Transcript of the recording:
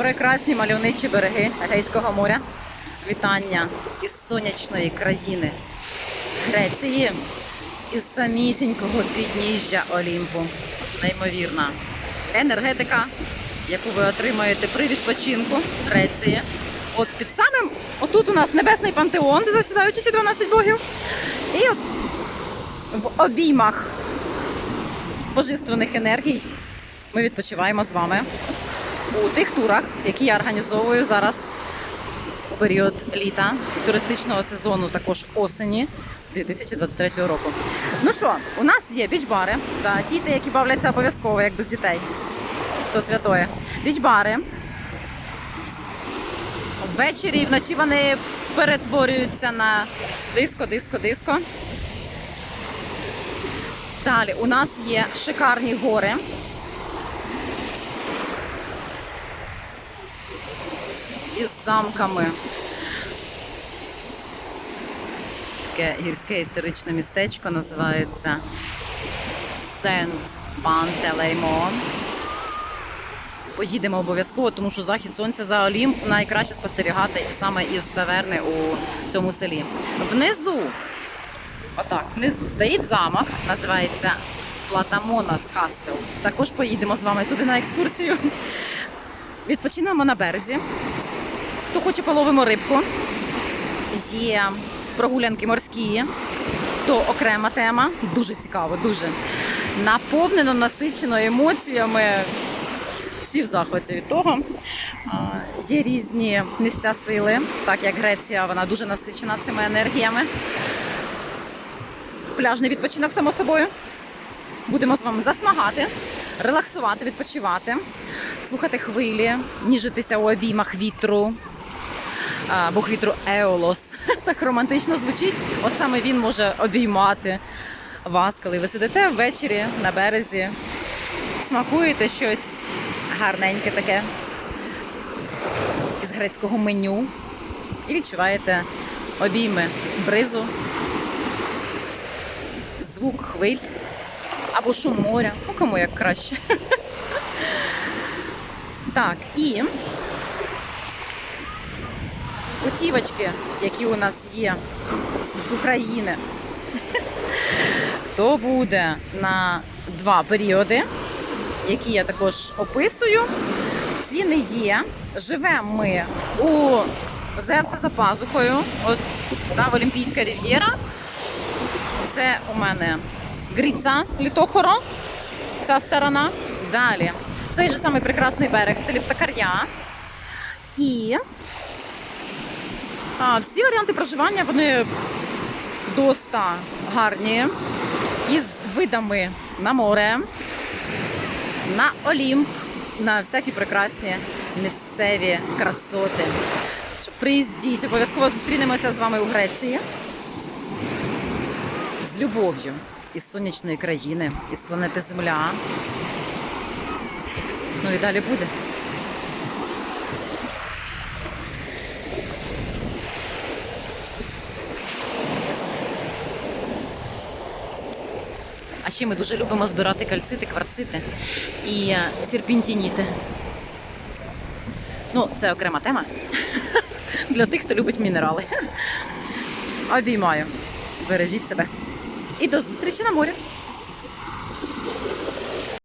Прекрасні мальовничі береги Егейського моря. Вітання із сонячної країни Греції, із самісінького підніжжя Олімпу. Неймовірна енергетика, яку ви отримаєте при відпочинку Греції. От під самим, отут у нас небесний пантеон, де засідають усі 12 богів. І от в обіймах божественних енергій ми відпочиваємо з вами у тих турах, які я організовую зараз у період літа туристичного сезону, також осені 2023 року. Ну що, у нас є біч-бари, та діти, які бавляться обов'язково, як без дітей. То святое. Біч-бари. Ввечері і вночі вони перетворюються на диско, диско, диско. Далі у нас є шикарні гори. Із замками. Таке гірське історичне містечко називається Сент Пантелеймон. Поїдемо обов'язково, тому що захід сонця за Олімп найкраще спостерігати саме із таверни у цьому селі. Внизу Отак, внизу стоїть замок, називається Платамонас Кастел. Також поїдемо з вами туди на екскурсію. Відпочинемо на березі. Хто хоче, половимо рибку. Є прогулянки морські, то окрема тема. Дуже цікаво, дуже. Наповнено, насичено емоціями. Всі в захваті від того. Є різні місця сили, так як Греція, вона дуже насичена цими енергіями пляжний відпочинок, само собою. Будемо з вами засмагати, релаксувати, відпочивати, слухати хвилі, ніжитися у обіймах вітру. Бог вітру Еолос. Так романтично звучить. От саме він може обіймати вас, коли ви сидите ввечері на березі, смакуєте щось гарненьке таке із грецького меню і відчуваєте обійми бризу звук хвиль або шум моря. Ну, кому як краще. Так, і путівочки, які у нас є з України, то буде на два періоди, які я також описую. Ціни є. Живемо ми у Зевса за пазухою. От та Олімпійська рів'єра. Це у мене Гріца Літохоро, ця сторона. Далі. Цей же самий прекрасний берег це Ліптакар'я. І а, всі варіанти проживання вони доста гарні. Із видами на море, на Олімп, на всякі прекрасні місцеві красоти. Приїздіть, обов'язково зустрінемося з вами у Греції з любов'ю із сонячної країни, із планети Земля. Ну і далі буде. Ще ми дуже любимо збирати кальцити, кварцити і е, серпентініти. Ну, це окрема тема для тих, хто любить мінерали. Обіймаю. Бережіть себе. І до зустрічі на морі.